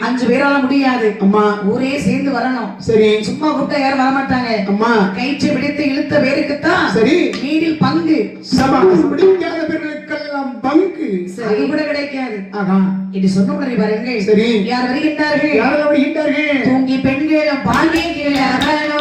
அஞ்சு பேரால முடியாது. அம்மா. ஊரே சேர்ந்து வரணும். சரி. சும்மா கூப்பிட்டா யாரும் வரமாட்டாங்க. அம்மா. கயிற்றை பிடித்து இழுத்த பேருக்குத்தான் சரி. நீரில் பங்கு. சபாஸ் பிடிக்காத பேர்களுக்கெல்லாம் பங்கு. அது கூட கிடைக்காது. ஆகா இது சொன்ன உடனே பாருங்கள். சரி. யார் வருகின்றார்கள்? யாரும் வருகின்றார்கள்? தூங்கி பெண்களும் பாலிய கிழவனும்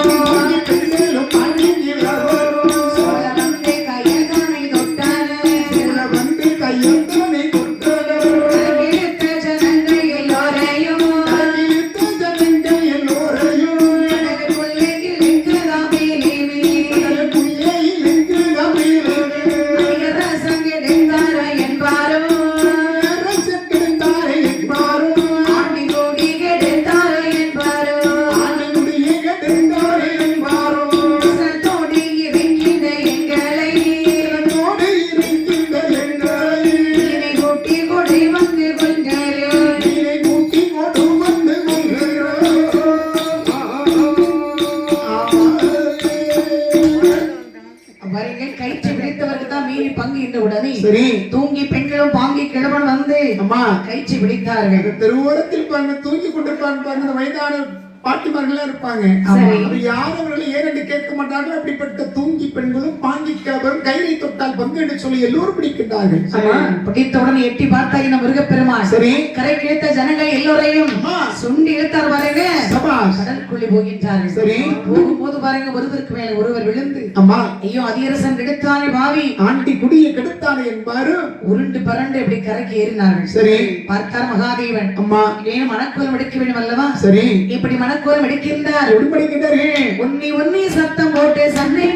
மீறி பங்கு உடனே சரி. தூங்கி பெண்களும் பாங்கி கிழவன் வந்து அம்மா. கயிற்று பிடித்தார்கள் தெருவோரத்தில் பாருங்க தூங்கி கொண்டிருப்பாங்க பாருங்க. இந்த வயதான பாட்டிமார்கள்லாம் இருப்பாங்க. சரி. அது யார் அவர்களை ஏனென்று கேட்க மாட்டார்கள் அப்படிப்பட்ட தூங்கி பெண்களும் பாங்கி கிழவரும் கயிறை தொட்டால் பங்கு என்று சொல்லி எல்லோரும் பிடிக்கின்றார்கள். பிடித்தவுடன் எட்டி பார்த்தா இந்த முருகப்பெருமான். சரி. கரை கிடைத்த ஜனங்கள் எல்லோரையும் சுண்டி இழுத்தார் சபாஷ் கடலுக்குள்ளே போகின்றார்கள். சரி. போகும்போது பாருங்க ஒருவருக்கு மேல ஒருவர் விழுந்து அம்மா. ஐயோ அதிரசன் எடுத்தானே பாவி. ஆண்டி குடியை கெடுத்தானே என்பாரு. உருண்டு பரண்டு இப்படி கரைக்கு ஏறினார்கள். சரி. பார்த்தார் மகாதேவன். அம்மா. இவன் மனக்கோலம் எடுக்க வேண்டும் அல்லவா? சரி. இப்படி மனக்கோலம் எடுக்கின்றார். எப்படி படிக்கின்றார்கள் உன்னி உன்னி சத்தம் போட்டு சண்டை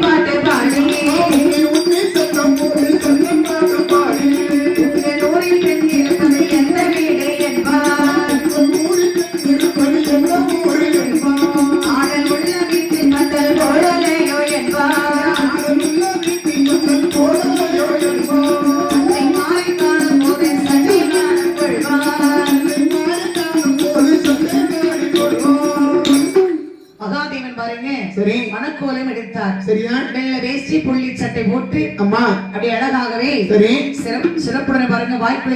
மகாதேவன் பாருங்க. சரி. மனக்கோலம் எடுத்தார். சரியா? வெள்ளை வேஷ்டி புள்ளி சட்டை போட்டு அம்மா. அப்படி அழகாகவே சரி. சிறப்பு சிறப்புடன் பாருங்க வாய்க்குள்ள